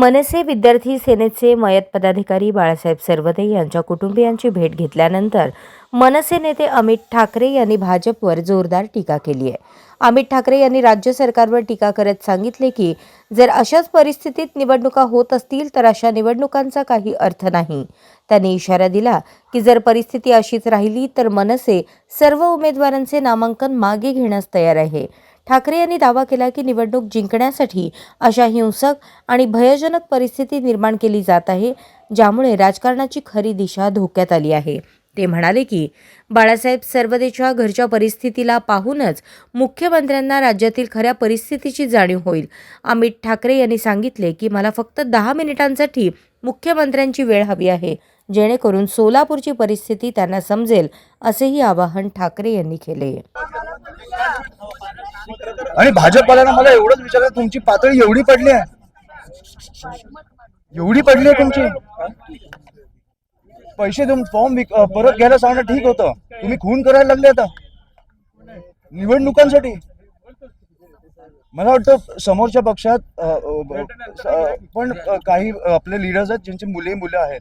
मनसे विद्यार्थी सेनेचे मयत पदाधिकारी बाळासाहेब सरवदे यांच्या कुटुंबियांची भेट घेतल्यानंतर मनसे नेते अमित ठाकरे यांनी भाजपवर जोरदार टीका केली आहे. अमित ठाकरे यांनी राज्य सरकारवर टीका करत सांगितले की जर अशाच परिस्थितीत निवडणुका होत असतील तर अशा निवडणुकांचा काही अर्थ नाही. त्यांनी इशारा दिला की जर परिस्थिती अशीच राहिली तर मनसे सर्व उमेदवारांचे नामांकन मागे घेण्यास तयार आहे. ठाकरे यांनी दावा केला की निवडणूक जिंकण्यासाठी अशा हिंसक आणि भयजनक परिस्थिती निर्माण केली जात आहे ज्यामुळे राजकारणाची खरी दिशा धोक्यात आली आहे. ते म्हणाले की बाळासाहेब सर्वदेच्या घरच्या परिस्थितीला पाहूनच मुख्यमंत्र्यांना राज्यातील खऱ्या परिस्थितीची जाणीव होईल. अमित ठाकरे यांनी सांगितले की मला फक्त दहा मिनिटांसाठी मुख्यमंत्र्यांची वेळ हवी आहे. जेणेकरून सोलापूरची परिस्थिती त्यांना समजेल असेही आवाहन ठाकरे यांनी केले. आणि भाजपवाल्यांना मला एवढंच विचारायचं तुमची पातळी एवढी पडली आहे. एवढी पडली आहे तुमची. पैसे देऊन फॉर्म परत घ्यायला सांगणं ठीक होतं. तुम्ही खून करायला लागले आता. निवडणुकांसाठी. मला वाटतं समोरच्या पक्षात पण काही आपले लिडर्स आहेत ज्यांची मुले मुलं आहेत.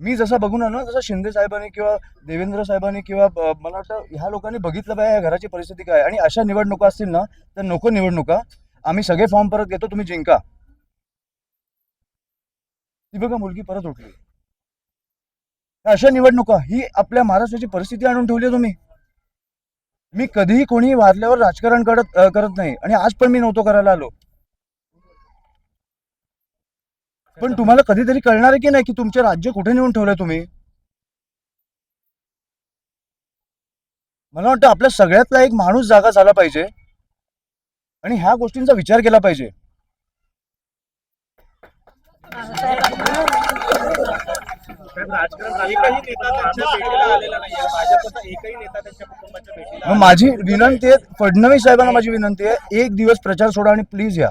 मी जसं बघून आलो ना तसं शिंदे साहेबांनी किंवा देवेंद्र साहेबांनी किंवा मला वाटतं ह्या लोकांनी बघितलं पाहिजे या घराची परिस्थिती काय? आणि अशा निवडणुका असतील ना तर नको निवडणुका. आम्ही सगळे फॉर्म परत घेतो तुम्ही जिंका. ती बघा मुलगी परत उठली. अशा निवडणुका ही आपल्या महाराष्ट्राची परिस्थिती आणून ठेवली आहे तुम्ही. मी कधीही कोणी वारल्यावर राजकारण करत करत नाही. आणि आज पण मी नव्हतो करायला आलो. पण तुम्हाला कधीतरी कळणार आहे की नाही की तुमचे राज्य कुठे नेऊन ठेवलंय तुम्ही? मला वाटतं आपल्या सगळ्यातला एक माणूस जागा झाला पाहिजे. आणि ह्या गोष्टींचा विचार केला पाहिजे. माझी विनंती आहे फडणवीस साहेबांना माझी विनंती आहे एक दिवस प्रचार सोडा आणि प्लीज या.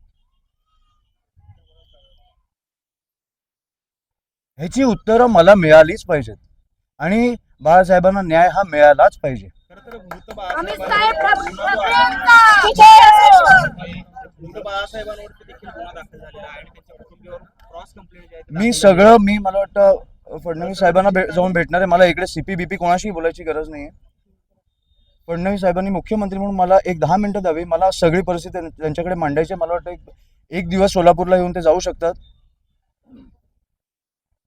ह्याची उत्तरं मला मिळालीच पाहिजेत. आणि बाळासाहेबांना न्याय हा मिळालाच पाहिजे. आहे आहे मी सगळं मी मला वाटतं फडणवीस साहेबांना भे जाऊन भेटणार आहे. मला इकडे सीपी बीपी कोणाशीही बोलायची गरज नाही फडणवीस साहेबांनी मुख्यमंत्री म्हणून मला एक दहा मिनिटं द्यावी. मला सगळी परिस्थिती त्यां- त्यांच्याकडे मांडायची आहे. मला वाटतं एक दिवस सोलापूरला येऊन ते जाऊ शकतात.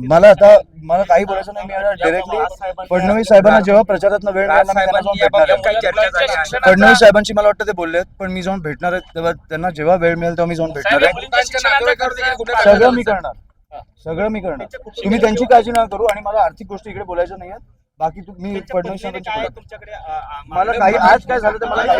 मला आता मला काही बोलायचं नाही मी आता डिरेक्टली फडणवीस साहेबांना जेव्हा प्रचारात वेळ मिळाला ना, मी त्यांना जाऊन भेटणार आहे फडणवीस साहेबांशी मला वाटतं ते बोललेत पण मी जाऊन भेटणार आहे तेव्हा त्यांना जेव्हा वेळ मिळेल तेव्हा मी जाऊन भेटणार आहे सगळं मी करणार सगळं मी करणार तुम्ही त्यांची काळजी नका करू आणि मला आर्थिक गोष्टी इकडे बोलायच्या नाही आहेत बाकी तू- मी त्यांच्या फडणवीस साहेबांची मला काही आज काय झालं तर मला